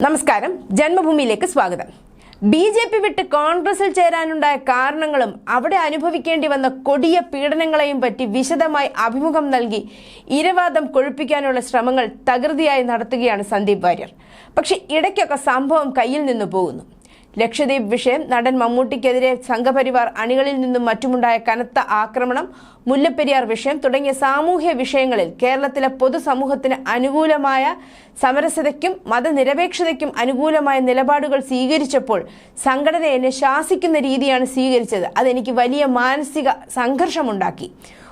നമസ്കാരം. ജന്മഭൂമിയിലേക്ക് സ്വാഗതം. B J P വിട്ട് കോൺഗ്രസിൽ ചേരാനുണ്ടായ കാരണങ്ങളും അവിടെ അനുഭവിക്കേണ്ടി വന്ന കൊടിയ പീഡനങ്ങളെയും പറ്റി വിശദമായി അഭിമുഖം നൽകി ഇരവാദം കൊഴുപ്പിക്കാനുള്ള ശ്രമങ്ങൾ തകൃതിയായി നടത്തുകയാണ് സന്ദീപ് വാര്യർ. പക്ഷെ ഇടയ്ക്കൊക്കെ സംഭവം കയ്യിൽ നിന്ന് പോകുന്നു. ലക്ഷദ്വീപ് വിഷയം നടൻ മമ്മൂട്ടിക്കെതിരെ സംഘപരിവാർ അണികളിൽ നിന്നും മറ്റുമുണ്ടായ കനത്ത ആക്രമണം മുല്ലപ്പെരിയാർ വിഷയം തുടങ്ങിയ സാമൂഹ്യ വിഷയങ്ങളിൽ കേരളത്തിലെ പൊതുസമൂഹത്തിന് അനുകൂലമായ സമരസതയ്ക്കും മതനിരപേക്ഷതയ്ക്കും അനുകൂലമായ നിലപാടുകൾ സ്വീകരിച്ചപ്പോൾ സംഘടന എന്നെ ശാസിക്കുന്ന രീതിയാണ് സ്വീകരിച്ചത്. അതെനിക്ക് വലിയ മാനസിക സംഘർഷമുണ്ടാക്കി.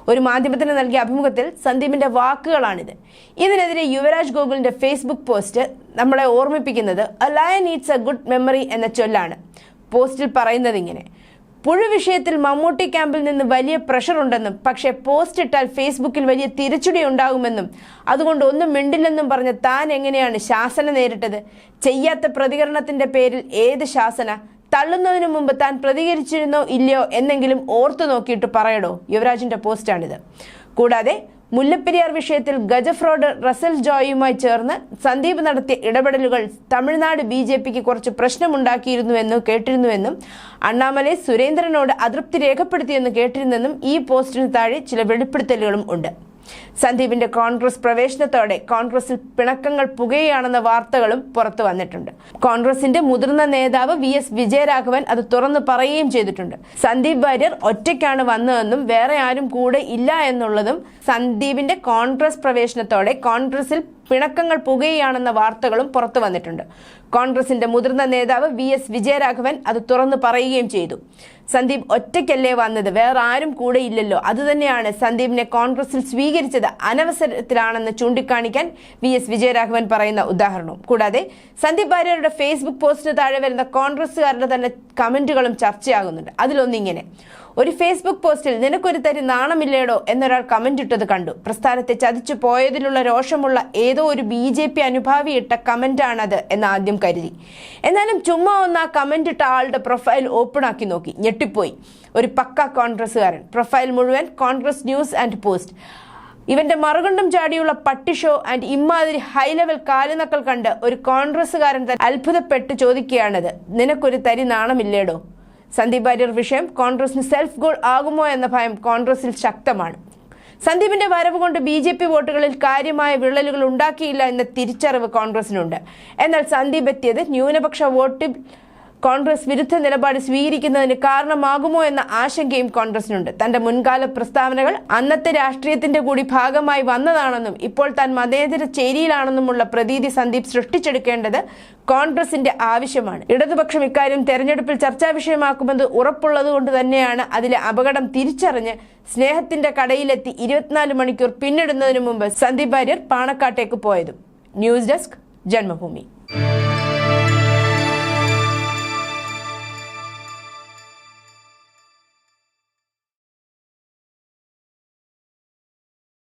ഒരു മാധ്യമത്തിന് നൽകിയ അഭിമുഖത്തിൽ സന്ദീപിന്റെ വാക്കുകളാണിത്. ഇതിനെതിരെ യുവരാജ് ഗോകുലിന്റെ ഫേസ്ബുക്ക് പോസ്റ്റ് നമ്മളെ ഓർമ്മിപ്പിക്കുന്നത് a lion eats a good memory എന്ന ചൊല്ലാണ്. പോസ്റ്റിൽ പറയുന്നത് ഇങ്ങനെ പുഴു വിഷയത്തിൽ മമ്മൂട്ടി ക്യാമ്പിൽ നിന്ന് വലിയ പ്രഷർ ഉണ്ടെന്നും പക്ഷേ പോസ്റ്റ് ഇട്ടാൽ ഫേസ്ബുക്കിൽ വലിയ തിരിച്ചടി ഉണ്ടാകുമെന്നും അതുകൊണ്ട് ഒന്നും മിണ്ടില്ലെന്നും പറഞ്ഞ താൻ എങ്ങനെയാണ് ശാസന നേരിട്ടത്? ചെയ്യാത്ത പ്രതികരണത്തിന്റെ പേരിൽ ഏത് ശാസന? തള്ളുന്നതിന് മുമ്പ് താൻ പ്രതികരിച്ചിരുന്നോ ഇല്ലയോ എന്നെങ്കിലും ഓർത്തു നോക്കിയിട്ട് പറയണോ യുവരാജിന്റെ പോസ്റ്റാണിത്. കൂടാതെ മുല്ലപ്പെരിയാർ വിഷയത്തിൽ ഗജഫ്രോഡ് റസൽ ജോയിയുമായി ചേർന്ന് സന്ദീപ് നടത്തിയ ഇടപെടലുകൾ തമിഴ്നാട് ബി ജെ പിക്ക് കുറച്ച് പ്രശ്നമുണ്ടാക്കിയിരുന്നുവെന്നും കേട്ടിരുന്നുവെന്നും അണ്ണാമലൈ സുരേന്ദ്രനോട് അതൃപ്തി രേഖപ്പെടുത്തിയെന്ന് കേട്ടിരുന്നെന്നും ഈ പോസ്റ്റിന് താഴെ ചില വെളിപ്പെടുത്തലുകളും ഉണ്ട്. സന്ദീപിന്റെ കോൺഗ്രസ് പ്രവേശനത്തോടെ കോൺഗ്രസിൽ പിണക്കങ്ങൾ പുകയാണെന്ന വാർത്തകളും പുറത്തു വന്നിട്ടുണ്ട്. കോൺഗ്രസിന്റെ മുതിർന്ന നേതാവ് വി എസ് വിജയരാഘവൻ അത് തുറന്നു പറയുകയും ചെയ്തിട്ടുണ്ട്. സന്ദീപ് വാര്യർ ഒറ്റയ്ക്കാണ് വന്നതെന്നും വേറെ ആരും കൂടെ ഇല്ല എന്നുള്ളതും സന്ദീപിന്റെ കോൺഗ്രസ് പ്രവേശനത്തോടെ കോൺഗ്രസിൽ പിണക്കങ്ങൾ പുകയാണെന്ന വാർത്തകളും പുറത്തു വന്നിട്ടുണ്ട്. കോൺഗ്രസിന്റെ മുതിർന്ന നേതാവ് വി എസ് വിജയരാഘവൻ അത് തുറന്നു പറയുകയും ചെയ്തു. സന്ദീപ് ഒറ്റയ്ക്കല്ലേ വന്നത്? വേറെ ആരും കൂടെ ഇല്ലല്ലോ. അതുതന്നെയാണ് സന്ദീപിനെ കോൺഗ്രസിൽ സ്വീകരിച്ചത് അനവസരത്തിലാണെന്ന് ചൂണ്ടിക്കാണിക്കാൻ വി എസ് വിജയരാഘവൻ പറയുന്ന ഉദാഹരണവും. കൂടാതെ സന്ദീപ് ഭാര്യരുടെ ഫേസ്ബുക്ക് പോസ്റ്റിന് താഴെ വരുന്ന കോൺഗ്രസുകാരുടെ തന്നെ കമന്റുകളും ചർച്ചയാകുന്നുണ്ട്. അതിലൊന്നിങ്ങനെ. ഒരു ഫേസ്ബുക്ക് പോസ്റ്റിൽ നിനക്കൊരു തരി നാണമില്ലേടോ എന്നൊരാൾ കമന്റ് ഇട്ടത് കണ്ടു. പ്രസ്ഥാനത്തെ ചതിച്ചു പോയതിലുള്ള രോഷമുള്ള ഏതോ ഒരു ബി ജെ പി അനുഭാവി ഇട്ട കമന്റാണത് എന്ന് ആദ്യം കരുതി. എന്നാലും ചുമ്മാ ഒന്ന് ആ കമന്റ് ഇട്ട ആളുടെ പ്രൊഫൈൽ ഓപ്പൺ ആക്കി നോക്കി. ഞെട്ടിപ്പോയി. ഒരു പക്ക കോൺഗ്രസ്സുകാരൻ. പ്രൊഫൈൽ മുഴുവൻ കോൺഗ്രസ് ന്യൂസ് ആൻഡ് പോസ്റ്റ് ഇവന്റെ മറുകണ്ഠം ചാടിയുള്ള പട്ടി ഷോ ആൻഡ് ഇമ്മാതിരി ഹൈ ലെവൽ കാലുനക്കൾ കണ്ട് ഒരു കോൺഗ്രസ്സുകാരൻ അത്ഭുതപ്പെട്ട് ചോദിക്കുകയാണത്. നിനക്കൊരു തരി നാണമില്ലേടോ? സന്ദീപ് അര്യർ വിഷയം കോൺഗ്രസിന് സെൽഫ് ഗോൾ ആകുമോ എന്ന ഭയം കോൺഗ്രസിൽ ശക്തമാണ്. സന്ദീപിന്റെ വരവ് കൊണ്ട് ബി ജെ പി വോട്ടുകളിൽ കാര്യമായ വിള്ളലുകൾ ഉണ്ടാക്കിയില്ല എന്ന തിരിച്ചറിവ് കോൺഗ്രസിനുണ്ട്. എന്നാൽ സന്ദീപ് എത്തിയത് ന്യൂനപക്ഷ വോട്ടിൽ കോൺഗ്രസ് വിരുദ്ധ നിലപാട് സ്വീകരിക്കുന്നതിന് കാരണമാകുമോ എന്ന ആശങ്കയും കോൺഗ്രസിനുണ്ട്. തന്റെ മുൻകാല പ്രസ്താവനകൾ അന്നത്തെ രാഷ്ട്രീയത്തിന്റെ കൂടി ഭാഗമായി വന്നതാണെന്നും ഇപ്പോൾ താൻ മതേതര ചേരിയിലാണെന്നുമുള്ള പ്രതീതി സന്ദീപ് സൃഷ്ടിച്ചെടുക്കേണ്ടത് കോൺഗ്രസിന്റെ ആവശ്യമാണ്. ഇടതുപക്ഷം ഇക്കാര്യം തെരഞ്ഞെടുപ്പിൽ ചർച്ചാ വിഷയമാക്കുമെന്ന് ഉറപ്പുള്ളതുകൊണ്ട് തന്നെയാണ് അതിലെ അപകടം തിരിച്ചറിഞ്ഞ് സ്നേഹത്തിന്റെ കടയിലെത്തി ഇരുപത്തിനാല് മണിക്കൂർ പിന്നിടുന്നതിന് മുമ്പ് സന്ദീപ് വാര്യർ പാണക്കാട്ടേക്ക് പോയതും. News desk Janmabhumi.